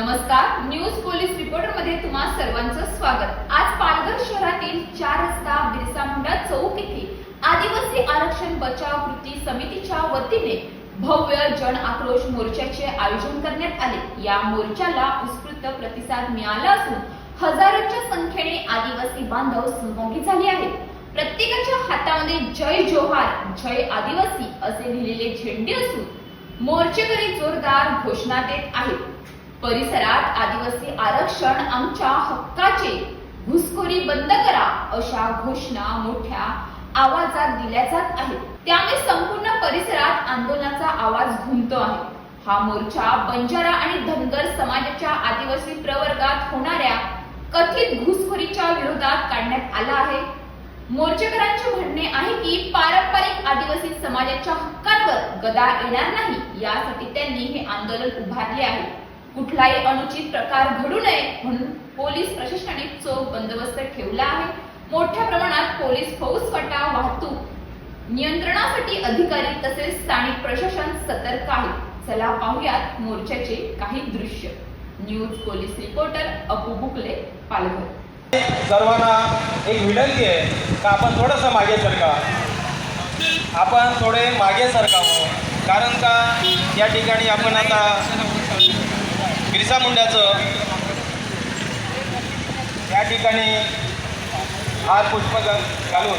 नमस्कार news police रिपोर्टरमध्ये तुम्हा सर्वांचं स्वागत. आज पालघर शहरातील चार रस्ता बिरसा मुंडा चौक येथे आदिवासी आरक्षण बचाव कृती समितीच्या वतीने भव्य जन आक्रोश मोर्चाचे आयोजन करण्यात आले. या मोर्चाला उत्स्फूर्त प्रतिसाद मिळाला असून हजारोच्या संख्येने आदिवासी बांधव सहभागी झाले आहेत. प्रत्येकाच्या हातामध्ये जय जोहार जय आदिवासी असे लिहिलेले झेंडे असून मोर्चेकरी जोरदार घोषणा देत आहेत. परिसरात आदिवासी आरक्षण आमच्या हक्काचे घुसखोरी बंद करा अशा घोषणा मोठ्या आवाजात दिल्या जात आहेत. त्यामुळे संपूर्ण परिसरात आंदोलनाचा आवाज घुमतो आहे. हा मोर्चा बंजारा आणि धनगर समाजाच्या आदिवासी प्रवर्गात होणाऱ्या कथित घुसखोरीच्या विरोधात काढण्यात आला आहे. मोर्चेकरांचे म्हणणे आहे की पारंपरिक आदिवासी समाजाच्या हक्कांवर गदा येणार नाही. यासाठी त्यांनी हे आंदोलन उभारले आहे. कुठलाही अनुचित प्रकार घडू नये म्हणून पोलीस प्रशासनाने चोख बंदोबस्त ठेवला आहे. मोठ्या प्रमाणात पोलीस फौजफाटा वाहतूक नियंत्रणासाठी अधिकारी तसेच स्थानिक प्रशासन सतर्क आहे. चला पाहूयात मोर्चाचे काही दृश्य. News police reporter Apu Bukle Palghar. सर्वांना एक विनंती आहे का आपण थोडंसं मागे सरका. आपण थोडे मागे सरकावं. कारण का या ठिकाणी आपण आता बिरसा मुंड्याचं. या ठिकाणी हार पुष्प घालून